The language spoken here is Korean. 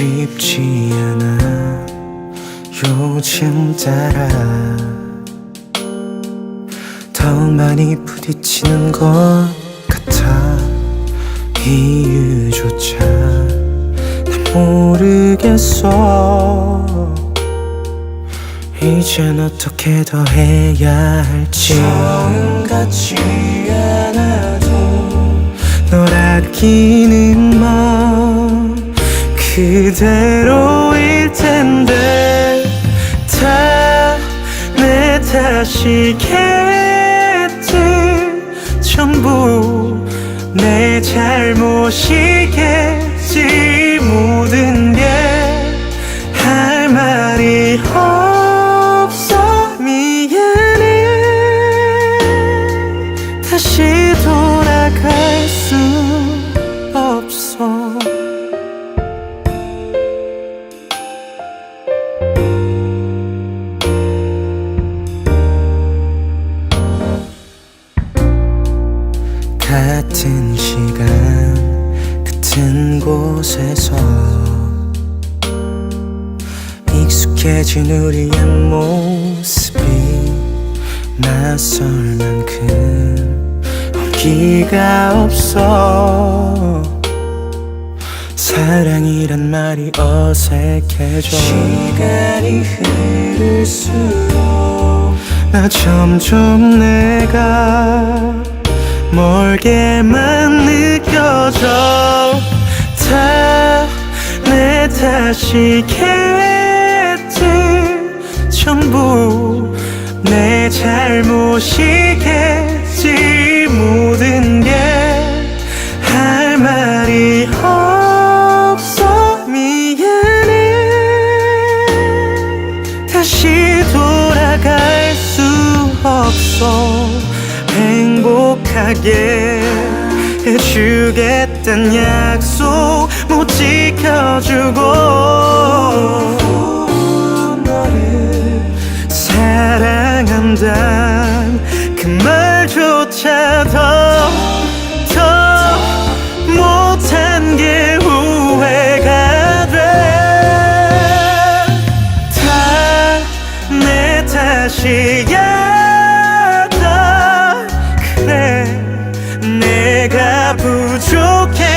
않아. 요즘 따라 더 많이 부딪히는 것 같아. 이유조차 난 모르겠어. 이젠 어떻게 더 해야 할지. 처음 같지 않아도 널 아끼는 마음 그대로일 텐데 다 내 탓이겠지. 전부 내 잘못이 같은 시간 같은 곳에서 익숙해진 우리의 모습이 낯설 만큼 온기가 없어. 사랑이란 말이 어색해져 시간이 흐를수록 나 점점 내가 멀게만 느껴져. 다 내 탓이겠지 전부 내 잘못이겠지. 모든 게 할 말이 없어. 미안해. 다시 돌아갈 수 없어 행복하게 해주겠단 약속 못 지켜주고 너를 사랑한단 그 말조차 더, 더 못한 게 후회가 돼. 다 내 탓이 부족해